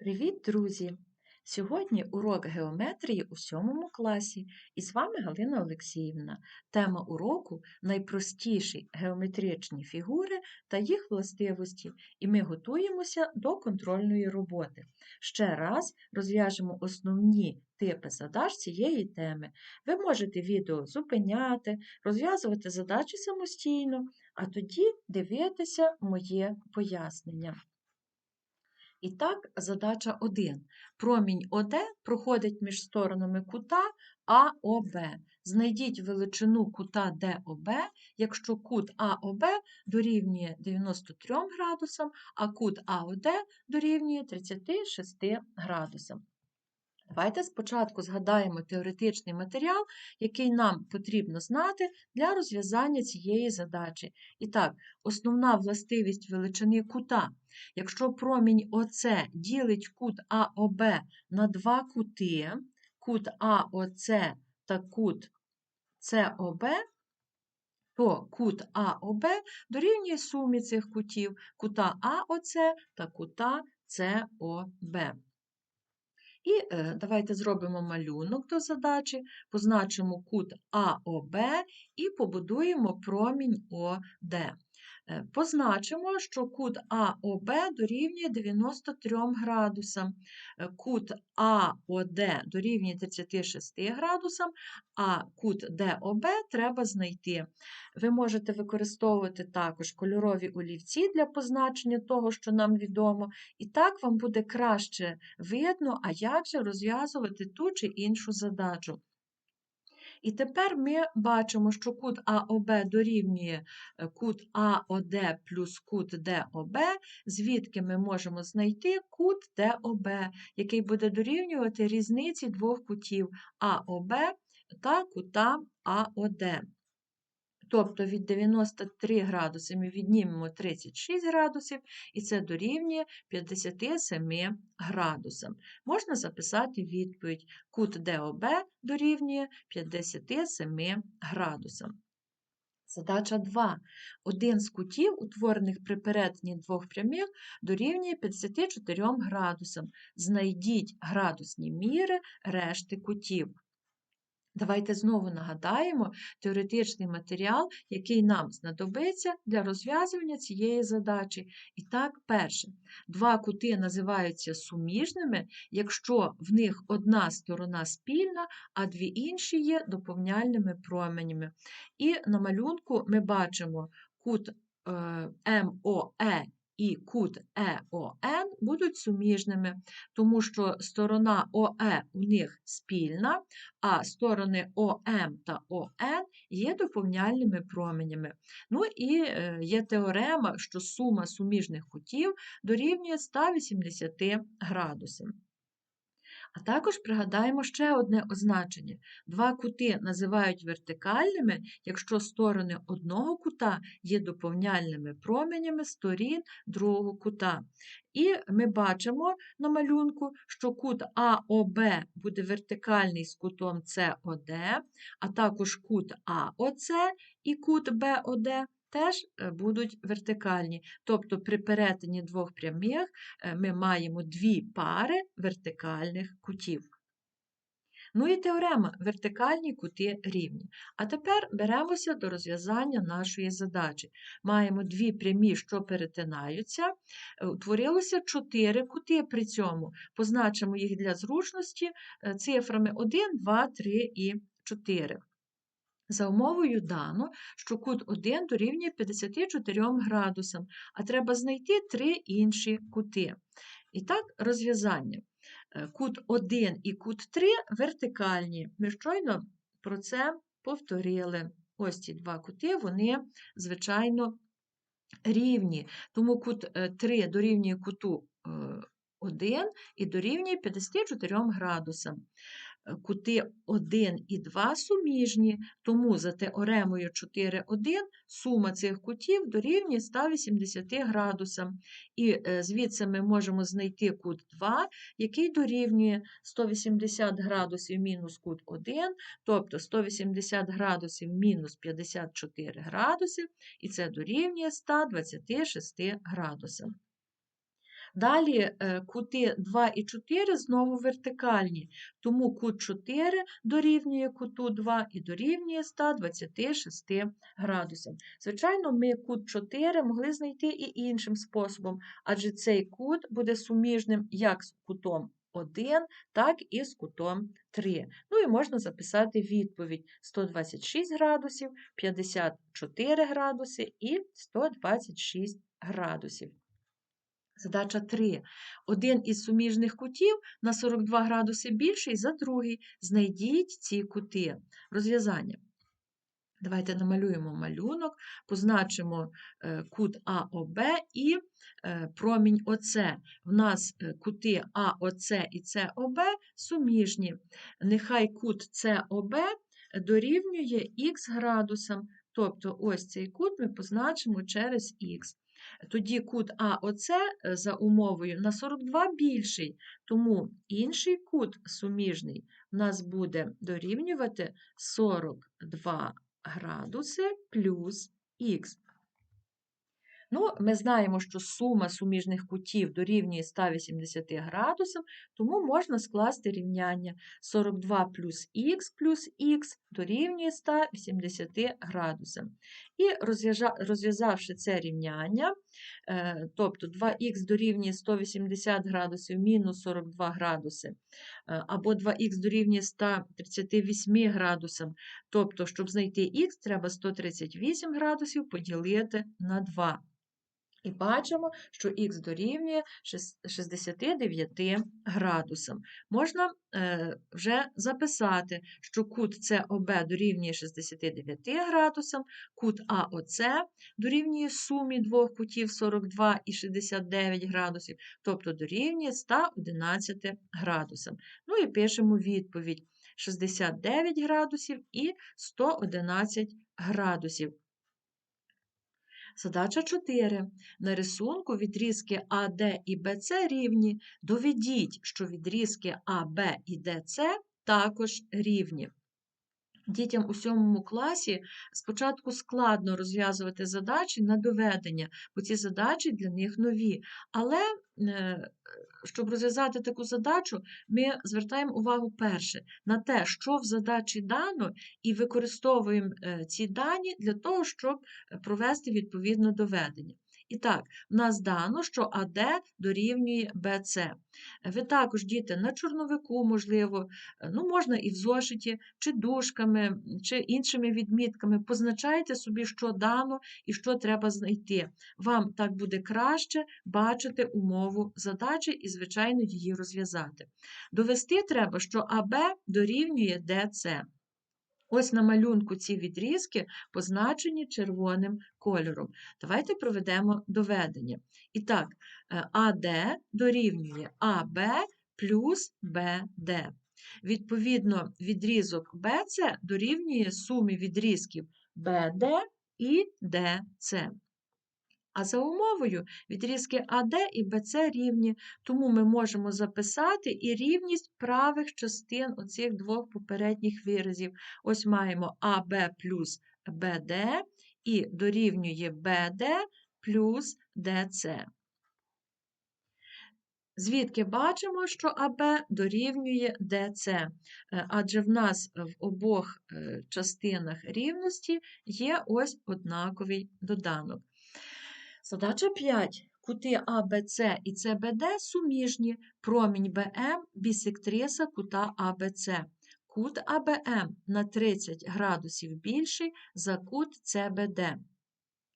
Привіт, друзі! Сьогодні урок геометрії у сьомому класі і з вами Галина Олексіївна. Тема уроку найпростіші геометричні фігури та їх властивості, і ми готуємося до контрольної роботи. Ще раз розв'яжемо основні типи задач цієї теми. Ви можете відео зупиняти, розв'язувати задачі самостійно, а тоді дивитися моє пояснення. І так, задача 1. Промінь ОД проходить між сторонами кута АОБ. Знайдіть величину кута ДОБ, якщо кут АОБ дорівнює 93 градусам, а кут АОД дорівнює 36 градусам. Давайте спочатку згадаємо теоретичний матеріал, який нам потрібно знати для розв'язання цієї задачі. І так, основна властивість величини кута. Якщо промінь ОС ділить кут АОБ на два кути, кут АОС та кут СОБ, то кут АОБ дорівнює сумі цих кутів, кута АОС та кута СОБ. І е, давайте зробимо малюнок до задачі, позначимо кут АОБ і побудуємо промінь ОД. Е, позначимо, що кут АОБ дорівнює 93 градусам, е, кут АОД дорівнює 36 градусам, а кут ДОБ треба знайти. Ви можете використовувати також кольорові олівці для позначення того, що нам відомо, і так вам буде краще видно, а як же розв'язувати ту чи іншу задачу. І тепер ми бачимо, що кут АОБ дорівнює е, кут АОД плюс кут ДОБ, звідки ми можемо знайти кут ДОБ, який буде дорівнювати різниці двох кутів АОБ та кута АОД. Тобто від 93 градуси ми віднімемо 36 градусів, і це дорівнює 57 градусам. Можна записати відповідь: кут ДОБ дорівнює 57 градусам. Задача 2. Один з кутів, утворених при перетині двох прямих, дорівнює 54 градусам. Знайдіть градусні міри решти кутів. Давайте знову нагадаємо теоретичний матеріал, який нам знадобиться для розв'язування цієї задачі. І так, перше, два кути називаються суміжними, якщо в них одна сторона спільна, а дві інші є доповняльними променями. І на малюнку ми бачимо кут МОЕ і кут ЕОН будуть суміжними, тому що сторона ОЕ у них спільна, а сторони ОМ та ОН є доповняльними променями. Ну і е, є теорема, що сума суміжних кутів дорівнює 180 градусам. А також пригадаємо ще одне означення. Два кути називають вертикальними, якщо сторони одного кута є доповняльними променями сторін другого кута. І ми бачимо на малюнку, що кут АОБ буде вертикальний з кутом СОД, а також кут АОЦ і кут БОД теж е, будуть вертикальні. Тобто при перетині двох прямих е, ми маємо дві пари вертикальних кутів. Ну і теорема вертикальні кути рівні. А тепер беремося до розв'язання нашої задачі. Маємо дві прямі, що перетинаються, е, утворилося чотири кути при цьому. Позначимо їх для зручності цифрами 1, 2, 3 і 4. За умовою дано, що кут 1 дорівнює 54 градусам, а треба знайти три інші кути. І так, розв'язання. Е, кут 1 і кут 3 вертикальні. Ми щойно про це повторили. Ось ці два кути, вони, звичайно, рівні. Тому кут 3 е, дорівнює куту 1 е, і дорівнює 54 градусам. Е, кути 1 і 2 суміжні, тому за теоремою 4, 1 сума цих кутів дорівнює 180 градусам. І е, звідси ми можемо знайти кут 2, який дорівнює 180 градусів мінус кут 1, тобто 180 градусів мінус 54 градусів, і це дорівнює 126 градусам. Далі е, кути 2 і 4 знову вертикальні, тому кут 4 дорівнює куту 2 і дорівнює 126 градусам. Звичайно, ми кут 4 могли знайти і іншим способом, адже цей кут буде суміжним як з кутом 1, так і з кутом 3. Ну і можна записати відповідь 126 градусів, 54 градуси і 126 градусів. Задача 3. Один із суміжних кутів на 42 градуси більший за другий. Знайдіть ці кути. Розв'язання. Давайте намалюємо малюнок, позначимо е, кут АОБ і е, промінь ОЦ. В нас е, кути АОЦ і СОБ суміжні. Нехай кут СОБ дорівнює х градусам. Тобто ось цей кут ми позначимо через х. Тоді кут АОЦ за умовою на 42 більший, тому інший кут суміжний в нас буде дорівнювати 42 градуси плюс х. Ну, Ми знаємо, що сума суміжних кутів дорівнює 180 градусам, тому можна скласти рівняння 42 плюс х плюс х дорівнює 180 градусам. І розв'язавши це рівняння, е, тобто 2х дорівнює 180 градусів мінус 42 градуси, е, або 2х дорівнює 138 градусам, тобто, щоб знайти х, треба 138 градусів поділити на 2. І бачимо, що х дорівнює 69 градусам. Можна е, вже записати, що кут СОБ дорівнює 69 градусам, кут АОЦ дорівнює сумі двох кутів 42 і 69 градусів, тобто дорівнює 111 градусам. Ну і пишемо відповідь: 69 градусів і 111 градусів. Задача 4. На рисунку відрізки АД і БЦ рівні. Доведіть, що відрізки АБ і ДЦ також рівні. Дітям у сьомому класі спочатку складно розв'язувати задачі на доведення, бо ці задачі для них нові. Але щоб розв'язати таку задачу, ми звертаємо увагу перше на те, що в задачі дано, і використовуємо е, ці дані для того, щоб е, провести відповідне доведення. І так, в нас дано, що АД дорівнює БЦ. Ви також, діти, на чорновику, можливо, е, ну, можна і в зошиті, чи дужками, чи іншими відмітками, позначайте собі, що дано і що треба знайти. Вам так буде краще бачити умову задачі і, звичайно, її розв'язати. Довести треба, що АБ дорівнює ДЦ. Ось на малюнку ці відрізки позначені червоним кольором. Давайте проведемо доведення. І так, е, АД дорівнює АБ плюс БД. Відповідно, відрізок БЦ дорівнює сумі відрізків БД і DC. А за умовою відрізки АД і БЦ рівні, тому ми можемо записати і рівність правих частин оцих двох попередніх виразів. Ось маємо АБ плюс БД і дорівнює БД плюс ДЦ. Звідки бачимо, що АБ дорівнює ДЦ, е, адже в нас в обох е, частинах рівності є ось однаковий доданок. Задача 5. Кути АБЦ і СБД суміжні. Промінь БМ бісектриса кута АБЦ. Кут АБМ на 30 градусів більший за кут СБД.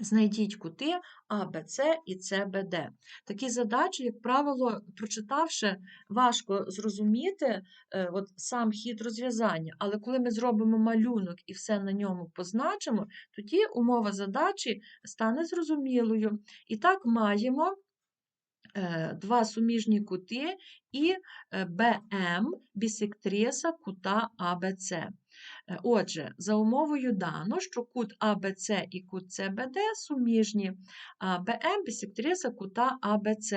Знайдіть кути А, Б, С і С, Б, Д. Такі задачі, як правило, прочитавши, важко зрозуміти е, от сам хід розв'язання, але коли ми зробимо малюнок і все на ньому позначимо, тоді умова задачі стане зрозумілою. І так маємо е, два суміжні кути і е, БМ бісектриса кута АБЦ. Е, отже, за умовою дано, що кут АБЦ і кут СБД суміжні, а БМ бісектриса кута АБЦ.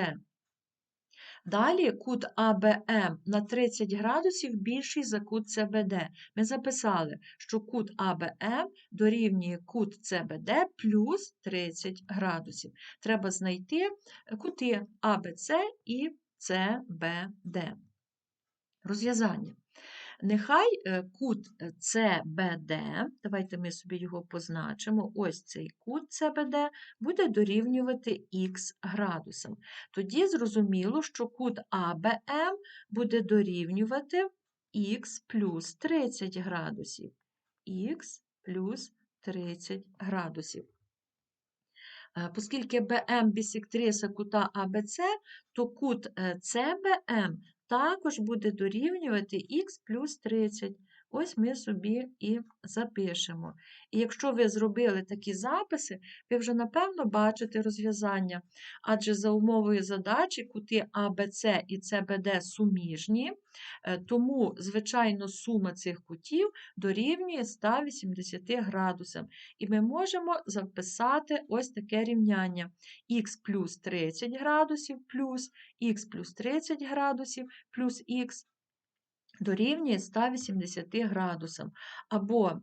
Далі кут АБМ на 30 градусів більший за кут СБД. Ми записали, що кут АБМ дорівнює кут СБД плюс 30 градусів. Треба знайти кути АБЦ і СБД. Розв'язання. Нехай е, кут CBD, давайте ми собі його позначимо, ось цей кут CBD буде дорівнювати х градусам. Тоді зрозуміло, що кут ABM буде дорівнювати х плюс 30 градусів. Х плюс 30 градусів. Е, Оскільки BM бісектриса кута АБЦ, то кут CBM також буде дорівнювати х плюс 30. Ось ми собі і запишемо. І якщо ви зробили такі записи, ви вже напевно бачите розв'язання. Адже за умовою задачі кути АБЦ і СБД суміжні, е, тому, звичайно, сума цих кутів дорівнює 180 градусам. І ми можемо записати ось таке рівняння: х плюс 30 градусів плюс х плюс 30 градусів плюс х дорівнює 180 градусам. Або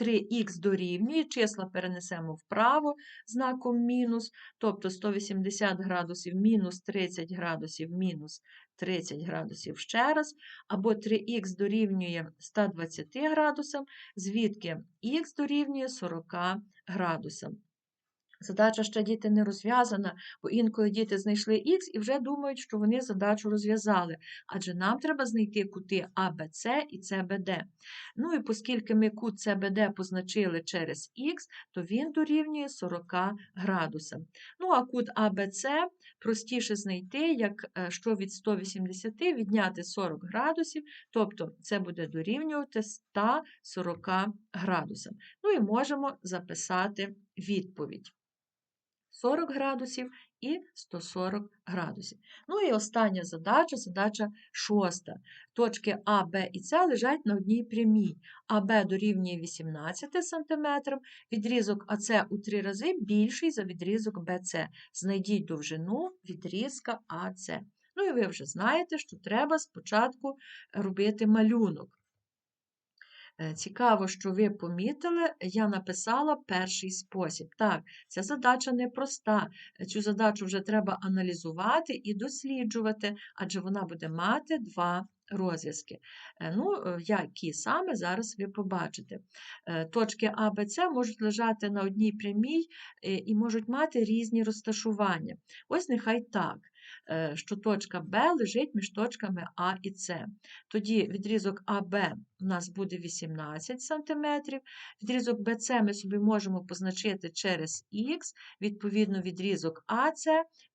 3х дорівнює, числа перенесемо вправо знаком мінус, тобто 180 градусів мінус 30 градусів мінус 30 градусів ще раз, або 3х дорівнює 120 градусам, звідки х дорівнює 40 градусам. Задача ще діти не розв'язана, бо інколи діти знайшли х і вже думають, що вони задачу розв'язали. Адже нам треба знайти кути АБЦ і СБД. Ну і оскільки ми кут СБД позначили через х, то він дорівнює 40 градусам. Ну, а кут АБЦ простіше знайти, як е, що від 180 відняти 40 градусів, тобто це буде дорівнювати 140 градусам. Ну і можемо записати відповідь. 40 градусів і 140 градусів. Ну і остання задача, задача шоста. Точки А, Б і С лежать на одній прямій. АБ дорівнює 18 см, відрізок АС у три рази більший за відрізок БЦ. Знайдіть довжину відрізка АС. Ну і ви вже знаєте, що треба спочатку робити малюнок. Е, цікаво, що ви помітили, я написала перший спосіб. Так, ця задача непроста. Цю задачу вже треба аналізувати і досліджувати, адже вона буде мати два розв'язки. Е, ну, е, Які саме зараз ви побачите. Точки А, Б, С можуть лежати на одній прямій і можуть мати різні розташування. Ось нехай так. Е, що точка Б лежить між точками А і С. Тоді відрізок АБ у нас буде 18 см, відрізок БЦ ми собі можемо позначити через Х, відповідно, відрізок АС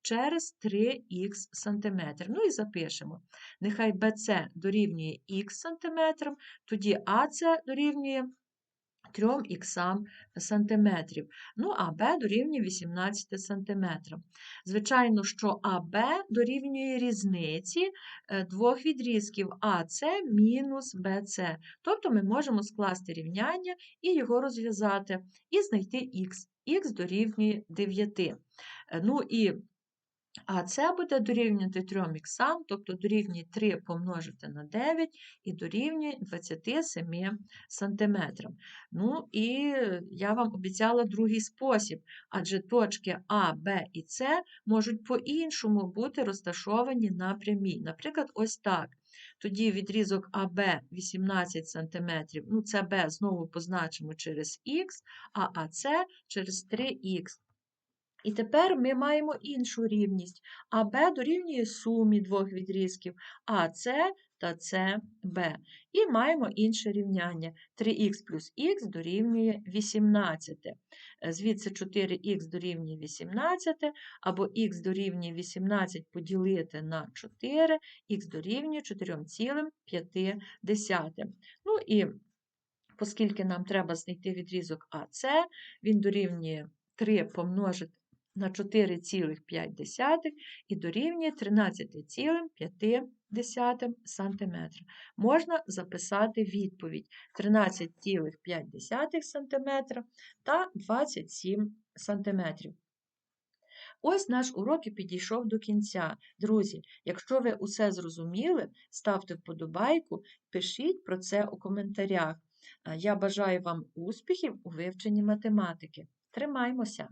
через 3х см. Ну і запишемо. Нехай БЦ дорівнює х см, тоді АС дорівнює 3 іксам сантиметрів. Ну, а Б дорівнює 18 сантиметрам. Звичайно, що АБ дорівнює різниці е, двох відрізків АС мінус БЦ. Тобто ми можемо скласти рівняння і його розв'язати, і знайти х. Х дорівнює 9. Е, ну і а це буде дорівнювати 3 іксам, тобто дорівнює 3 помножити на 9 і дорівнює 27 см. Ну і я вам обіцяла другий спосіб, адже точки А, Б і С можуть по-іншому бути розташовані на прямій. Наприклад, ось так. Тоді відрізок АБ 18 см, ну це Б знову позначимо через Х, а АС через 3х. І тепер ми маємо іншу рівність. АБ дорівнює сумі двох відрізків АС та СБ. І маємо інше рівняння. 3х плюс х дорівнює 18. Звідси 4х дорівнює 18, або х дорівнює 18 поділити на 4, х дорівнює 4,5. Ну і оскільки нам треба знайти відрізок АС, він дорівнює 3 помножити на 4,5 і дорівнює 13,5 см. Можна записати відповідь 13,5 см та 27 см. Ось наш урок і підійшов до кінця. Друзі, якщо ви усе зрозуміли, ставте вподобайку, пишіть про це у коментарях. Я бажаю вам успіхів у вивченні математики. Тримаймося!